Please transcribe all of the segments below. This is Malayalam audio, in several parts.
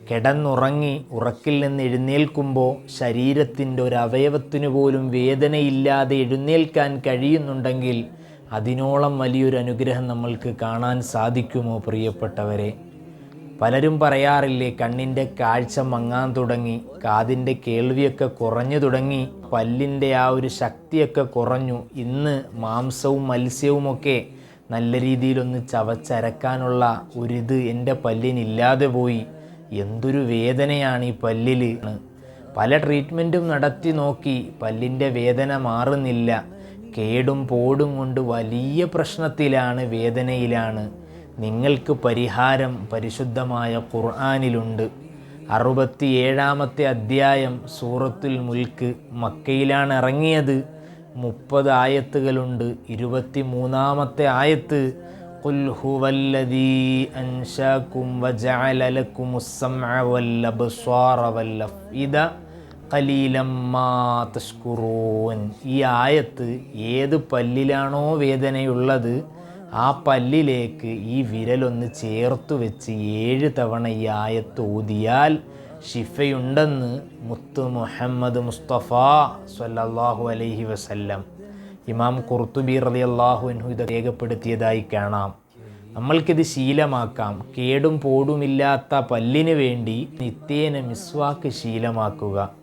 കിടന്നുറങ്ങി ഉറക്കിൽ നിന്ന് എഴുന്നേൽക്കുമ്പോൾ ശരീരത്തിന്റെ ഒരു അവയവത്തിനു പോലും വേദനയില്ലാതെ എഴുന്നേൽക്കാൻ കഴിയുന്നുണ്ടെങ്കിൽ അതിനോളം വലിയൊരു അനുഗ്രഹം നമ്മൾക്ക് കാണാൻ സാധിക്കുമോ പ്രിയപ്പെട്ടവരെ? പലരും പറയാറില്ലേ കണ്ണിന്റെ കാഴ്ച മങ്ങാൻ തുടങ്ങി കാതിന്റെ കേൾവിയൊക്കെ കുറഞ്ഞു തുടങ്ങി പല്ലിന്റെ ആ ഒരു ശക്തിയൊക്കെ കുറഞ്ഞു ഇന്ന് മാംസവും മത്സ്യവുമൊക്കെ നല്ല രീതിയിലൊന്ന് ചവച്ചരക്കാനുള്ള ഒരിത് എന്റെ പല്ലിനില്ലാതെ പോയി. എന്തൊരു വേദനയാണ് ഈ പല്ലിൽ പല ട്രീറ്റ്മെന്റും നടത്തി നോക്കി പല്ലിന്റെ വേദന മാറുന്നില്ല. കേടും പോടും കൊണ്ട് വലിയ പ്രശ്നത്തിലാണ് വേദനയിലാണ്. നിങ്ങൾക്ക് പരിഹാരം പരിശുദ്ധമായ ഖുർആാനിലുണ്ട്. അറുപത്തിയേഴാമത്തെ അധ്യായം സൂറത്തുൽ മുൽക്ക് മക്കയിലാണ് ഇറങ്ങിയത്. മുപ്പത് ആയത്തുകളുണ്ട്. ഇരുപത്തി മൂന്നാമത്തെ ആയത്ത് قل هو الذي أنشاكم وجعل لكم السمع والأبصار والأفئدة കലീലം മാ തഷ്കുറൂൻ ഈ ആയത്ത് ഏത് പല്ലിലാണോ വേദനയുള്ളത് ആ പല്ലിലേക്ക് ഈ വിരലൊന്ന് ചേർത്തു വെച്ച് ഏഴ് തവണ ഈ ആയത്ത് ഊതിയാൽ ഷിഫയുണ്ടെന്ന് മുത്ത് മുഹമ്മദ് മുസ്തഫ സല്ലല്ലാഹു അലൈഹി വസല്ലം ഇമാം കുർത്തുബി റലി അള്ളാഹുൻഹു ഇത് രേഖപ്പെടുത്തിയതായി കാണാം. നമ്മൾക്കിത് ശീലമാക്കാം. കേടും പോടുമില്ലാത്ത പല്ലിന് വേണ്ടി നിത്യേന മിസ്വാക്ക് ശീലമാക്കുക.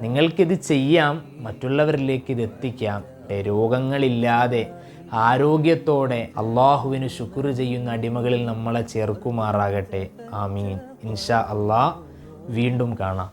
നിങ്ങൾക്കിത് ചെയ്യാം മറ്റുള്ളവരിലേക്ക് ഇത് എത്തിക്കാം. രോഗങ്ങളില്ലാതെ ആരോഗ്യത്തോടെ അള്ളാഹുവിന് ശുക്ർ ചെയ്യുന്ന അടിമകളിൽ നമ്മളെ ചേർക്കുമാറാകട്ടെ. ആമീൻ. ഇൻഷാ അള്ളാ വീണ്ടും കാണാം.